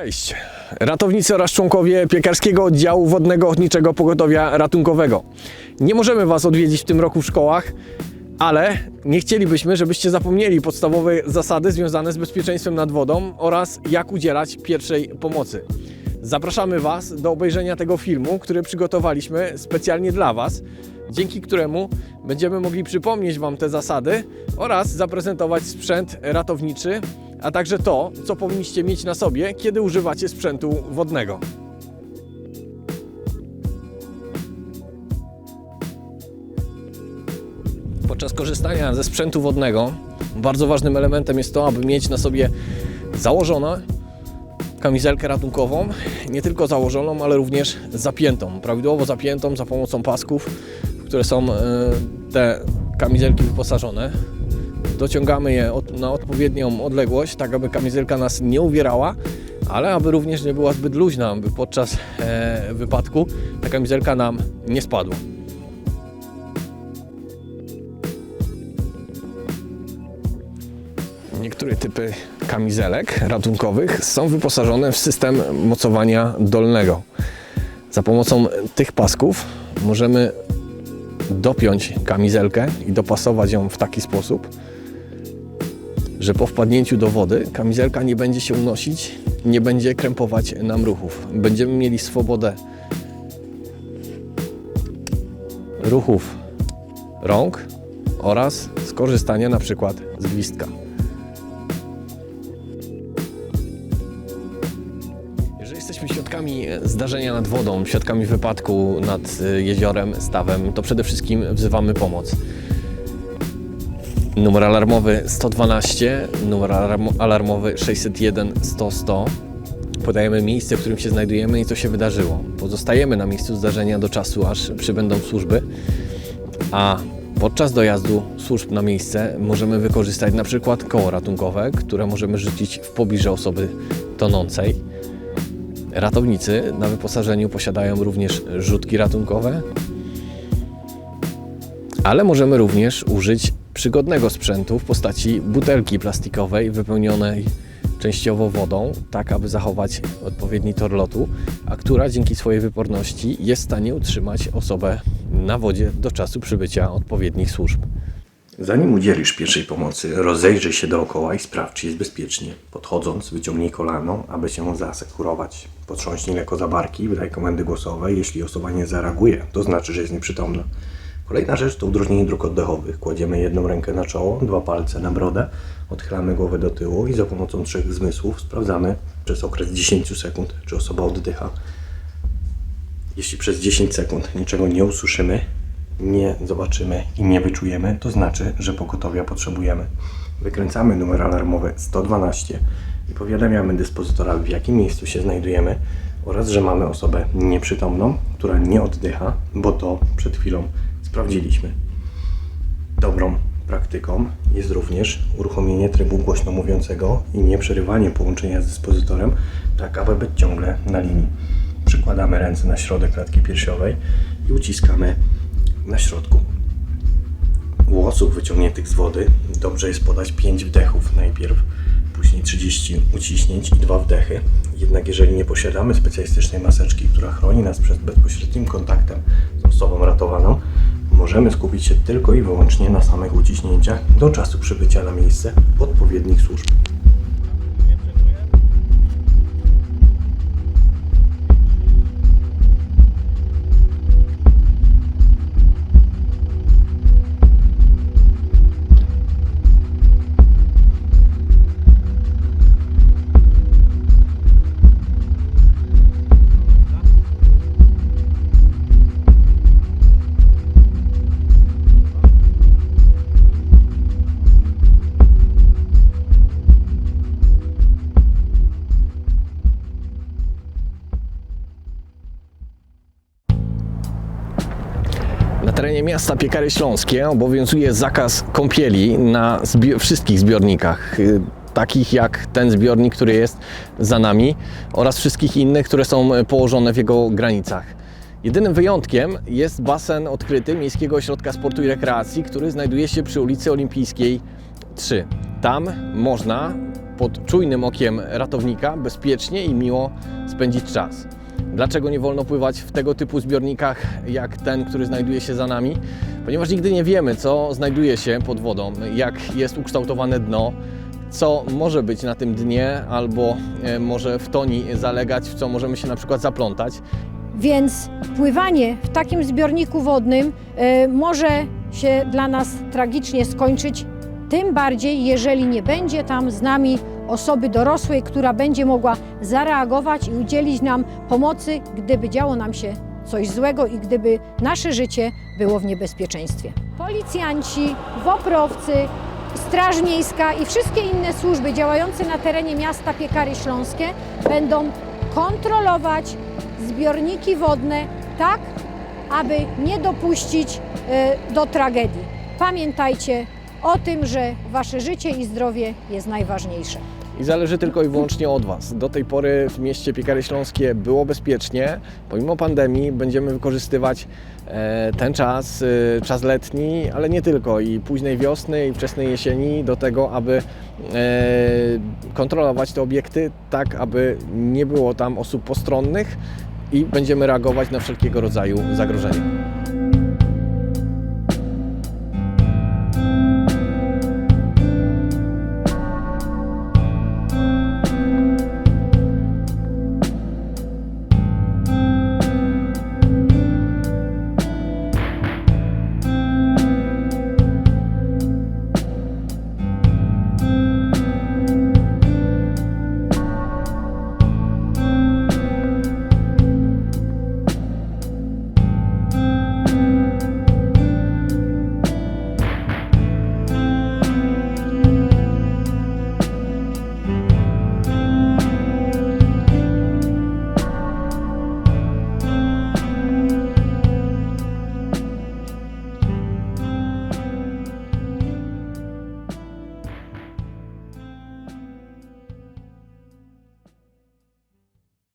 Cześć. Ratownicy oraz członkowie piekarskiego oddziału wodnego ochotniczego pogotowia ratunkowego. Nie możemy Was odwiedzić w tym roku w szkołach, ale nie chcielibyśmy, żebyście zapomnieli podstawowe zasady związane z bezpieczeństwem nad wodą oraz jak udzielać pierwszej pomocy. Zapraszamy Was do obejrzenia tego filmu, który przygotowaliśmy specjalnie dla Was, dzięki któremu będziemy mogli przypomnieć Wam te zasady oraz zaprezentować sprzęt ratowniczy, a także to, co powinniście mieć na sobie, kiedy używacie sprzętu wodnego. Podczas korzystania ze sprzętu wodnego bardzo ważnym elementem jest to, aby mieć na sobie założone kamizelkę ratunkową, nie tylko założoną, ale również zapiętą, prawidłowo zapiętą za pomocą pasków, w które są e, te kamizelki wyposażone. Dociągamy je od, na odpowiednią odległość, tak aby kamizelka nas nie uwierała, ale aby również nie była zbyt luźna, aby podczas e, wypadku ta kamizelka nam nie spadła. Niektóre typy kamizelek ratunkowych są wyposażone w system mocowania dolnego. Za pomocą tych pasków możemy dopiąć kamizelkę i dopasować ją w taki sposób, że po wpadnięciu do wody kamizelka nie będzie się unosić, nie będzie krępować nam ruchów. Będziemy mieli swobodę ruchów rąk oraz skorzystania na przykład z gwizdka. Jeżeli jesteśmy świadkami zdarzenia nad wodą, świadkami wypadku nad jeziorem, stawem, to przede wszystkim wzywamy pomoc. Numer alarmowy 112, numer alarm- alarmowy 601 100 100. Podajemy miejsce, w którym się znajdujemy i co się wydarzyło. Pozostajemy na miejscu zdarzenia do czasu, aż przybędą służby, a podczas dojazdu służb na miejsce możemy wykorzystać na przykład koło ratunkowe, które możemy rzucić w pobliżu osoby tonącej. Ratownicy na wyposażeniu posiadają również rzutki ratunkowe, ale możemy również użyć przygodnego sprzętu w postaci butelki plastikowej wypełnionej częściowo wodą, tak aby zachować odpowiedni tor lotu, a która dzięki swojej wyporności jest w stanie utrzymać osobę na wodzie do czasu przybycia odpowiednich służb. Zanim udzielisz pierwszej pomocy, rozejrzyj się dookoła i sprawdź, czy jest bezpiecznie. Podchodząc, wyciągnij kolano, aby się zaasekurować. Potrząśnij lekko za barki, wydaj komendy głosowe. Jeśli osoba nie zareaguje, to znaczy, że jest nieprzytomna. Kolejna rzecz to udrożnienie dróg oddechowych. Kładziemy jedną rękę na czoło, dwa palce na brodę, odchylamy głowę do tyłu i za pomocą trzech zmysłów sprawdzamy przez okres 10 sekund, czy osoba oddycha. Jeśli przez 10 sekund niczego nie usłyszymy, nie zobaczymy i nie wyczujemy, to znaczy, że pogotowia potrzebujemy. Wykręcamy numer alarmowy 112 i powiadamiamy dyspozytora, w jakim miejscu się znajdujemy oraz, że mamy osobę nieprzytomną, która nie oddycha, bo to przed chwilą sprawdziliśmy. Dobrą praktyką jest również uruchomienie trybu głośno mówiącego i nieprzerywanie połączenia z dyspozytorem, tak aby być ciągle na linii. Przykładamy ręce na środek klatki piersiowej i uciskamy na środku. Włosów wyciągniętych z wody dobrze jest podać 5 wdechów najpierw, później 30 uciśnięć i 2 wdechy. Jednak jeżeli nie posiadamy specjalistycznej maseczki, która chroni nas przed bezpośrednim kontaktem z osobą ratowaną, możemy skupić się tylko i wyłącznie na samych uciśnięciach do czasu przybycia na miejsce odpowiednich służb. Terenie miasta Piekary Śląskie obowiązuje zakaz kąpieli na zbi- wszystkich zbiornikach, y, takich jak ten zbiornik, który jest za nami oraz wszystkich innych, które są y, położone w jego granicach. Jedynym wyjątkiem jest basen odkryty Miejskiego Ośrodka Sportu i Rekreacji, który znajduje się przy ulicy Olimpijskiej 3. Tam można pod czujnym okiem ratownika bezpiecznie i miło spędzić czas. Dlaczego nie wolno pływać w tego typu zbiornikach jak ten, który znajduje się za nami? Ponieważ nigdy nie wiemy, co znajduje się pod wodą, jak jest ukształtowane dno, co może być na tym dnie, albo e, może w toni zalegać, w co możemy się na przykład zaplątać. Więc pływanie w takim zbiorniku wodnym e, może się dla nas tragicznie skończyć, tym bardziej jeżeli nie będzie tam z nami osoby dorosłej, która będzie mogła zareagować i udzielić nam pomocy, gdyby działo nam się coś złego i gdyby nasze życie było w niebezpieczeństwie. Policjanci, woprowcy, Straż Miejska i wszystkie inne służby działające na terenie miasta Piekary Śląskie będą kontrolować zbiorniki wodne tak, aby nie dopuścić e, do tragedii. Pamiętajcie o tym, że Wasze życie i zdrowie jest najważniejsze. I zależy tylko i wyłącznie od Was. Do tej pory w mieście Piekary Śląskie było bezpiecznie. Pomimo pandemii będziemy wykorzystywać e, ten czas, e, czas letni, ale nie tylko, i późnej wiosny, i wczesnej jesieni do tego, aby e, kontrolować te obiekty tak, aby nie było tam osób postronnych i będziemy reagować na wszelkiego rodzaju zagrożenia.